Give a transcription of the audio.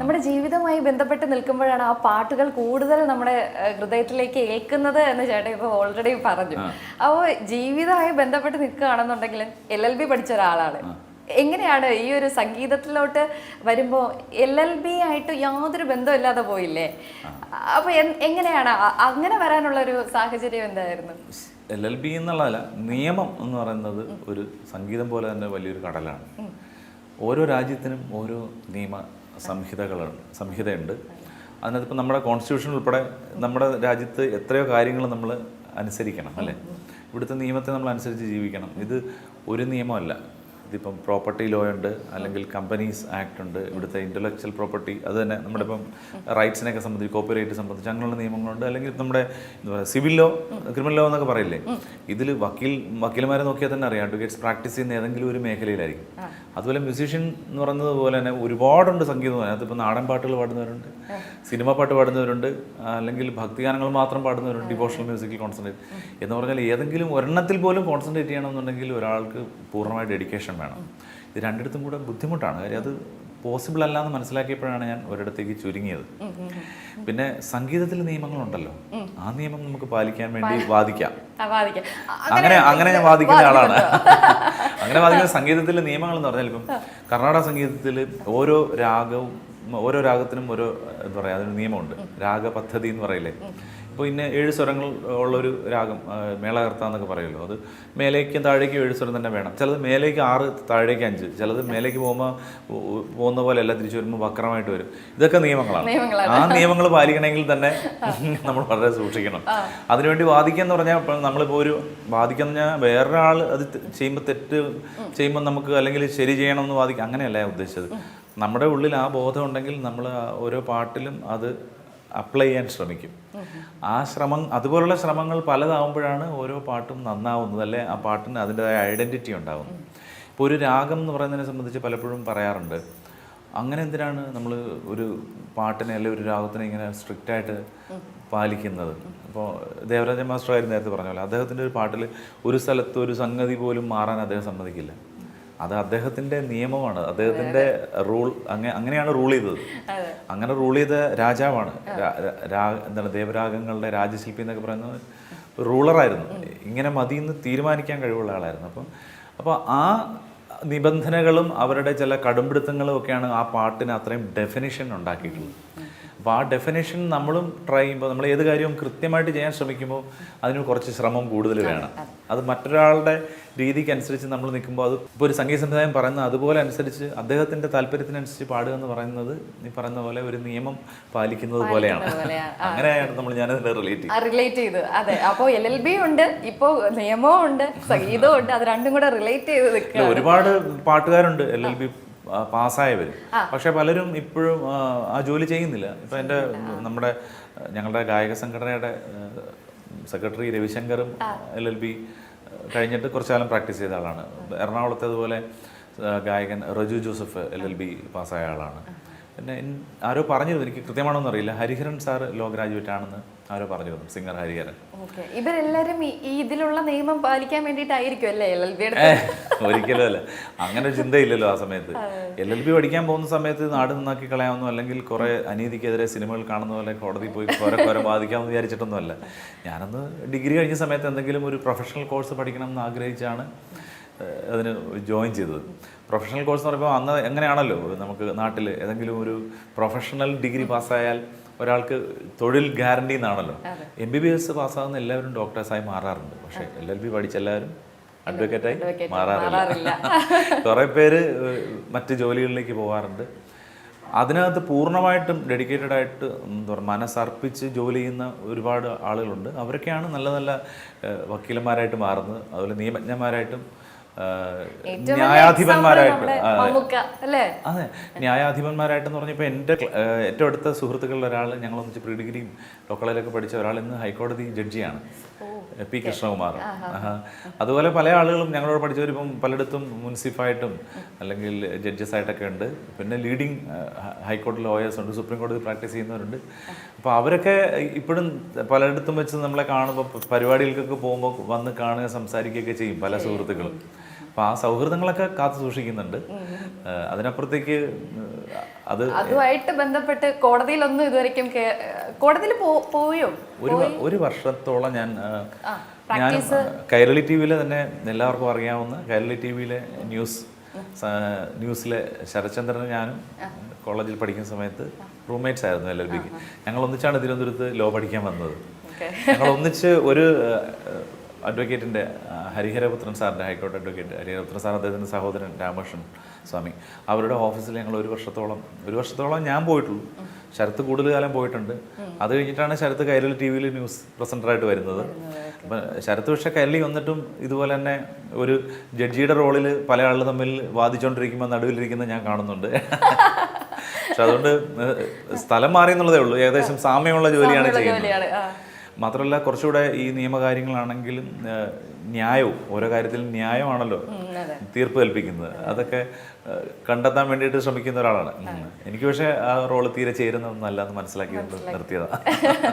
നമ്മുടെ ജീവിതവുമായി ബന്ധപ്പെട്ട് നിൽക്കുമ്പോഴാണ് ആ പാട്ടുകൾ കൂടുതൽ നമ്മുടെ ഹൃദയത്തിലേക്ക് ഏൽക്കുന്നത് എന്ന് ചേട്ടൻ ഇപ്പോൾ ഓൾറെഡി പറഞ്ഞു. അപ്പോൾ ജീവിതമായി ബന്ധപ്പെട്ട് നിൽക്കുകയാണെന്നുണ്ടെങ്കിൽ എൽ എൽ ബി പഠിച്ച ഒരാളാണ്. എങ്ങനെയാണ് ഈ ഒരു സംഗീതത്തിലോട്ട് വരുമ്പോൾ എൽ എൽ ബി ആയിട്ട് യാതൊരു ബന്ധമില്ലാതെ പോയില്ലേ? അപ്പോൾ എങ്ങനെയാണ്? അങ്ങനെ വരാനുള്ള ഒരു സാഹചര്യം എന്തായിരുന്നു? എൽ എൽ ബി എന്നുള്ളതല്ല നിയമം എന്ന് പറയുന്നത് ഒരു സംഗീതം പോലെ തന്നെ വലിയൊരു കടലാണ്. ഓരോ രാജ്യത്തിനും ഓരോ നിയമ സംഹിതകളുണ്ട് സംഹിതയുണ്ട്. അതിനകത്ത് ഇപ്പം നമ്മുടെ കോൺസ്റ്റിറ്റ്യൂഷൻ ഉൾപ്പെടെ നമ്മുടെ രാജ്യത്ത് എത്രയോ കാര്യങ്ങൾ നമ്മൾ അനുസരിക്കണം അല്ലേ? ഇവിടുത്തെ നിയമത്തെ നമ്മൾ അനുസരിച്ച് ജീവിക്കണം. ഇത് ഒരു നിയമമല്ല. ഇതിപ്പം പ്രോപ്പർട്ടി ലോ ഉണ്ട് അല്ലെങ്കിൽ കമ്പനീസ് ആക്ട് ഉണ്ട് ഇവിടുത്തെ ഇന്റലക്ച്വൽ പ്രോപ്പർട്ടി അത് തന്നെ നമ്മുടെ ഇപ്പം റൈറ്റ്സിനെയൊക്കെ സംബന്ധിച്ച് കോപ്പറേറ്റ് സംബന്ധിച്ച് അങ്ങനെയുള്ള നിയമങ്ങളുണ്ട്. അല്ലെങ്കിൽ നമ്മുടെ എന്താ പറയുക സിവിൽ ലോ ക്രിമിനൽ ലോ എന്നൊക്കെ പറയില്ലേ? ഇതിൽ വക്കീൽ വക്കീലന്മാരെ നോക്കിയാൽ തന്നെ അറിയാം. അഡ്വക്കേറ്റ്സ് പ്രാക്ടീസ് ചെയ്യുന്ന ഏതെങ്കിലും ഒരു മേഖലയിലായിരിക്കും. അതുപോലെ മ്യൂസീഷ്യൻ എന്ന് പറയുന്നത് പോലെ തന്നെ ഒരുപാടുണ്ട് സംഗീതം. ഇപ്പം നാടൻ പാട്ടുകൾ പാടുന്നവരുണ്ട് സിനിമ പാട്ട് പാടുന്നവരുണ്ട് അല്ലെങ്കിൽ ഭക്തിഗാനങ്ങൾ മാത്രം പാടുന്നവരുണ്ട് ഡിവോഷണൽ മ്യൂസിക്കിൽ കോൺസെൻട്രേറ്റ് എന്ന് പറഞ്ഞാൽ ഏതെങ്കിലും ഒരെണ്ണത്തിൽ പോലും കോൺസെൻട്രേറ്റ് ചെയ്യണമെന്നുണ്ടെങ്കിൽ ഒരാൾക്ക് പൂർണമായ ഡെഡിക്കേഷൻ വേണം. ഇത് രണ്ടിടത്തും കൂടെ ബുദ്ധിമുട്ടാണ്. കാര്യം അത് പോസിബിൾ അല്ല എന്ന് മനസ്സിലാക്കിയപ്പോഴാണ് ഞാൻ ഒരിടത്തേക്ക് ചുരുങ്ങിയത്. പിന്നെ സംഗീതത്തിൽ നിയമങ്ങളുണ്ടല്ലോ. ആ നിയമം നമുക്ക് പാലിക്കാൻ വേണ്ടി വാദിക്കാം. അങ്ങനെ അങ്ങനെ ഞാൻ വാദിക്കുന്ന ആളാണ്. അങ്ങനെ വാദിക്കുന്ന സംഗീതത്തിലെ നിയമങ്ങൾ എന്ന് പറഞ്ഞാൽ ഇപ്പം കർണാടക സംഗീതത്തിൽ ഓരോ രാഗവും ഓരോ രാഗത്തിനും ഓരോ എന്താ പറയുക അതിന് നിയമമുണ്ട്. രാഗ പദ്ധതി എന്ന് പറയില്ലേ? ഇപ്പോൾ ഇന്ന ഏഴ് സ്വരങ്ങൾ ഉള്ളൊരു രാഗം മേളകർത്ത എന്നൊക്കെ പറയുമല്ലോ അത് മേലേക്കും താഴേക്കും ഏഴ് സ്വരം തന്നെ വേണം. ചിലത് മേലേക്ക് ആറ് താഴേക്ക് അഞ്ച് ചിലത് മേലേക്ക് പോകുമ്പോൾ പോകുന്ന പോലെ അല്ല തിരിച്ചു വരുമ്പോൾ വക്രമായിട്ട് വരും. ഇതൊക്കെ നിയമങ്ങളാണ്. ആ നിയമങ്ങൾ പാലിക്കണമെങ്കിൽ തന്നെ നമ്മൾ വളരെ സൂക്ഷിക്കണം. അതിനുവേണ്ടി വാദിക്കുക എന്ന് പറഞ്ഞാൽ നമ്മളിപ്പോൾ ഒരു വാദിക്കുന്ന പറഞ്ഞാൽ വേറൊരാൾ അത് ചെയ്യുമ്പോൾ തെറ്റ് ചെയ്യുമ്പോൾ നമുക്ക് അല്ലെങ്കിൽ ശരി ചെയ്യണമെന്ന് വാദിക്കുക അങ്ങനെയല്ല ഞാൻ ഉദ്ദേശിച്ചത്. നമ്മുടെ ഉള്ളിൽ ആ ബോധം ഉണ്ടെങ്കിൽ നമ്മൾ ഓരോ പാട്ടിലും അത് അപ്ലൈ ചെയ്യാൻ ശ്രമിക്കും. ആ ശ്രമം അതുപോലുള്ള ശ്രമങ്ങൾ പലതാവുമ്പോഴാണ് ഓരോ പാട്ടും നന്നാവുന്നത് അല്ലെ? ആ പാട്ടിന് അതിന്റെതായ ഐഡന്റിറ്റി ഉണ്ടാവുന്നത്. ഇപ്പോൾ ഒരു രാഗം എന്ന് പറയുന്നതിനെ സംബന്ധിച്ച് പലപ്പോഴും പറയാറുണ്ട്. അങ്ങനെ എന്തിനാണ് നമ്മൾ ഒരു പാട്ടിനെ അല്ലെങ്കിൽ ഒരു രാഗത്തിനെ ഇങ്ങനെ സ്ട്രിക്റ്റ് ആയിട്ട് പാലിക്കുന്നത്? അപ്പോൾ ദേവരാജ മാസ്റ്റർ ആയിരുന്നു നേരത്തെ പറഞ്ഞ പോലെ അദ്ദേഹത്തിന്റെ ഒരു പാട്ടിൽ ഒരു സ്ഥലത്ത് ഒരു സംഗതി പോലും മാറാൻ അദ്ദേഹം സമ്മതിക്കില്ല. അത് അദ്ദേഹത്തിന്റെ നിയമമാണ്. അദ്ദേഹത്തിന്റെ റൂൾ അങ്ങനെ അങ്ങനെയാണ് റൂൾ ചെയ്തത്. അങ്ങനെ റൂൾ ചെയ്ത രാജാവാണ്. എന്താണ് ദേവരാഗങ്ങളുടെ രാജശില്പി എന്നൊക്കെ പറയുന്നത് റൂളറായിരുന്നു. ഇങ്ങനെ മതി എന്ന് തീരുമാനിക്കാൻ കഴിവുള്ള ആളായിരുന്നു. അപ്പം അപ്പോൾ ആ നിബന്ധനകളും അവരുടെ ചില കടുംപിടുത്തങ്ങളും ഒക്കെയാണ് ആ പാട്ടിന് അത്രയും ഡെഫിനിഷൻ ഉണ്ടാക്കിയിട്ടുള്ളത്. അപ്പോൾ ആ ഡെഫിനേഷൻ നമ്മളും ട്രൈ ചെയ്യുമ്പോൾ നമ്മൾ ഏത് കാര്യവും കൃത്യമായിട്ട് ചെയ്യാൻ ശ്രമിക്കുമ്പോൾ അതിന് കുറച്ച് ശ്രമം കൂടുതൽ വേണം. അത്. മറ്റൊരാളുടെ രീതിക്ക് അനുസരിച്ച് നമ്മൾ നിൽക്കുമ്പോൾ അത് ഇപ്പോൾ ഒരു സംഗീത സംവിധായം പറയുന്ന അതുപോലെ അനുസരിച്ച് അദ്ദേഹത്തിന്റെ താല്പര്യത്തിനനുസരിച്ച് പാടുക എന്ന് പറയുന്നത് ഈ പറയുന്ന പോലെ ഒരു നിയമം പാലിക്കുന്നത് പോലെയാണ്. അങ്ങനെയാണ് നമ്മൾ ഞാൻ റിലേറ്റ് റിലേറ്റ് ചെയ്ത്. അതെ അപ്പോൾ എൽ എൽ ബി ഉണ്ട് ഇപ്പോൾ നിയമവും ഉണ്ട് സംഗീതവും ഉണ്ട് അത് രണ്ടും കൂടെ റിലേറ്റ് ചെയ്ത് ഒരുപാട് പാട്ടുകാരുണ്ട് എൽ എൽ ബി പാസ്സായവർ പക്ഷെ പലരും ഇപ്പോഴും ആ, ജോലി ചെയ്യുന്നില്ല. ഇപ്പം എന്റെ നമ്മുടെ ഞങ്ങളുടെ ഗായക സംഘടനയുടെ സെക്രട്ടറി രവിശങ്കറും എൽ എൽ ബി കഴിഞ്ഞിട്ട് കുറച്ചു കാലം പ്രാക്ടീസ് ചെയ്ത ആളാണ്. എറണാകുളത്തെ അതുപോലെ ഗായകൻ Reju Joseph L L B പാസ്സായ ആളാണ്. പിന്നെ ആരോ പറഞ്ഞിരുന്നു എനിക്ക് കൃത്യമാണോ എന്നറിയില്ല ഹരിഹരൻ സാർ ലോ ഗ്രാജുവേറ്റ് ആണെന്ന്. ആരോ തന്നു സിംഗർ ഹരിഹരൻ. ഇവരെല്ലാരും ഇതിലുള്ള നിയമം പാലിക്കാൻ വേണ്ടിയിട്ടായിരിക്കും അല്ലേ എൽ എൽ ബി ഒരിക്കലും അല്ല. അങ്ങനെ ചിന്തയില്ലല്ലോ ആ സമയത്ത്. എൽ എൽ ബി പഠിക്കാൻ പോകുന്ന സമയത്ത് നാട് നന്നാക്കി കളയാമെന്നോ അല്ലെങ്കിൽ കുറെ അനീതിക്കെതിരെ സിനിമകൾ കാണുന്ന പോലെ കോടതി പോയി കുറെ കുറെ ബാധിക്കാമെന്ന് വിചാരിച്ചിട്ടൊന്നുമല്ല ഞാനന്ന് ഡിഗ്രി കഴിഞ്ഞ സമയത്ത് എന്തെങ്കിലും ഒരു പ്രൊഫഷണൽ കോഴ്സ് പഠിക്കണം എന്ന് ആഗ്രഹിച്ചാണ് അതിന് ജോയിൻ ചെയ്തത്. പ്രൊഫഷണൽ കോഴ്സ് എന്ന് പറയുമ്പോൾ അന്ന് എങ്ങനെയാണല്ലോ നമുക്ക് നാട്ടിൽ ഏതെങ്കിലും ഒരു പ്രൊഫഷണൽ ഡിഗ്രി പാസ്സായാൽ ഒരാൾക്ക് തൊഴിൽ ഗ്യാരണ്ടി എന്നാണല്ലോ. എം ബി ബി എസ് പാസ്സാകുന്ന എല്ലാവരും ഡോക്ടേഴ്സായി മാറാറുണ്ട്. പക്ഷേ എൽ എൽ ബി പഠിച്ച എല്ലാവരും അഡ്വക്കേറ്റായി മാറാറില്ല. കുറേ പേര് മറ്റ് ജോലികളിലേക്ക് പോകാറുണ്ട്. അതിനകത്ത് പൂർണമായിട്ടും ഡെഡിക്കേറ്റഡ് ആയിട്ട് എന്താ പറയുക മനസ്സർപ്പിച്ച് ജോലി ചെയ്യുന്ന ഒരുപാട് ആളുകളുണ്ട്. അവരൊക്കെയാണ് നല്ല നല്ല വക്കീലന്മാരായിട്ട് മാറുന്നത്. അതുപോലെ നിയമജ്ഞന്മാരായിട്ടും ന്യായാധിപന്മാരായിട്ട് അതെ. ന്യായാധിപന്മാരായിട്ടെന്ന് പറഞ്ഞപ്പോൾ എന്റെ ഏറ്റവും അടുത്ത സുഹൃത്തുക്കളിൽ ഒരാൾ ഞങ്ങൾ ഒന്നിച്ച് പ്രീ ഡിഗ്രിയും ലോക്കളിലൊക്കെ പഠിച്ച ഒരാൾ ഇന്ന് ഹൈക്കോടതി ജഡ്ജിയാണ്. പി കൃഷ്ണകുമാർ. അതുപോലെ പല ആളുകളും ഞങ്ങളോട് പഠിച്ചവർ ഇപ്പം പലയിടത്തും മുൻസിഫായിട്ടും അല്ലെങ്കിൽ ജഡ്ജസ് ആയിട്ടൊക്കെ ഉണ്ട് പിന്നെ ലീഡിങ് ഹൈക്കോടതി ലോയേഴ്സ് ഉണ്ട് സുപ്രീം കോടതി പ്രാക്ടീസ് ചെയ്യുന്നവരുണ്ട്. അപ്പോൾ അവരൊക്കെ ഇപ്പോഴും പലയിടത്തും വെച്ച് നമ്മളെ കാണുമ്പോൾ പരിപാടികൾക്കൊക്കെ പോകുമ്പോൾ വന്ന് കാണുക സംസാരിക്കുകയൊക്കെ ചെയ്യും പല സുഹൃത്തുക്കളും. അപ്പോൾ ആ സൗഹൃദങ്ങളൊക്കെ കാത്തു സൂക്ഷിക്കുന്നുണ്ട്. അതിനപ്പുറത്തേക്ക് അത് അതുമായിട്ട് ബന്ധപ്പെട്ട് കോടതിയിലൊന്നും ഇതുവരെയും കോടതിയിൽ പോയോ. ഒരു ഒരു വർഷത്തോളം ഞാൻ ഞാൻ കൈരളി ടി വിയിലെ തന്നെ എല്ലാവർക്കും അറിയാവുന്ന കൈരളി ടി വിയിലെ ന്യൂസ് ന്യൂസിലെ ശരത്ചന്ദ്രൻ ഞാനും കോളേജിൽ പഠിക്കുന്ന സമയത്ത് റൂംമേറ്റ്സ് ആയിരുന്നു എൽ എൽ ബിക്ക്. ഞങ്ങൾ ഒന്നിച്ചാണ് തിരുവനന്തപുരത്ത് ലോ പഠിക്കാൻ വന്നത്. ഞങ്ങൾ ഒന്നിച്ച് ഒരു അഡ്വക്കേറ്റിന്റെ ഹരിഹരപുത്രൻ സാറിന്റെ ഹൈക്കോടതി അഡ്വക്കേറ്റ് ഹരിഹരപുത്രൻ സാർ അദ്ദേഹത്തിന്റെ സഹോദരൻ രാമകൃഷ്ണൻ സ്വാമി. അവരുടെ ഓഫീസിൽ ഞങ്ങൾ ഒരു വർഷത്തോളം ഒരു വർഷത്തോളം ഞാൻ പോയിട്ടുള്ളൂ. ശരത്ത് കൂടുതൽ കാലം പോയിട്ടുണ്ട്. അത് കഴിഞ്ഞിട്ടാണ് ശരത്ത് കൈരളി ടി വിയിൽ ന്യൂസ് പ്രസന്ററായിട്ട് വരുന്നത്. അപ്പം ശരത്ത് പക്ഷേ കൈരളി വന്നിട്ടും ഇതുപോലെ തന്നെ ഒരു ജഡ്ജിയുടെ റോളിൽ പല ആളുകൾ തമ്മിൽ വാദിച്ചുകൊണ്ടിരിക്കുമ്പോൾ നടുവിലിരിക്കുന്നത് ഞാൻ കാണുന്നുണ്ട്. പക്ഷെ അതുകൊണ്ട് സ്ഥലം മാറി എന്നുള്ളതേ ഉള്ളൂ. ഏകദേശം സാമ്യമുള്ള ജോലിയാണ് ചെയ്യുന്നത്. മാത്രമല്ല കുറച്ചുകൂടെ ഈ നിയമകാര്യങ്ങളാണെങ്കിലും ന്യായവും ഓരോ കാര്യത്തിലും ന്യായമാണല്ലോ തീർപ്പ് കൽപ്പിക്കുന്നത്. അതൊക്കെ കണ്ടെത്താൻ വേണ്ടിയിട്ട് ശ്രമിക്കുന്ന ഒരാളാണ്. എനിക്ക് പക്ഷേ ആ റോൾ തീരെ ചേരുന്നതൊന്നല്ല എന്ന് മനസ്സിലാക്കി. നിർത്തിയതാണ്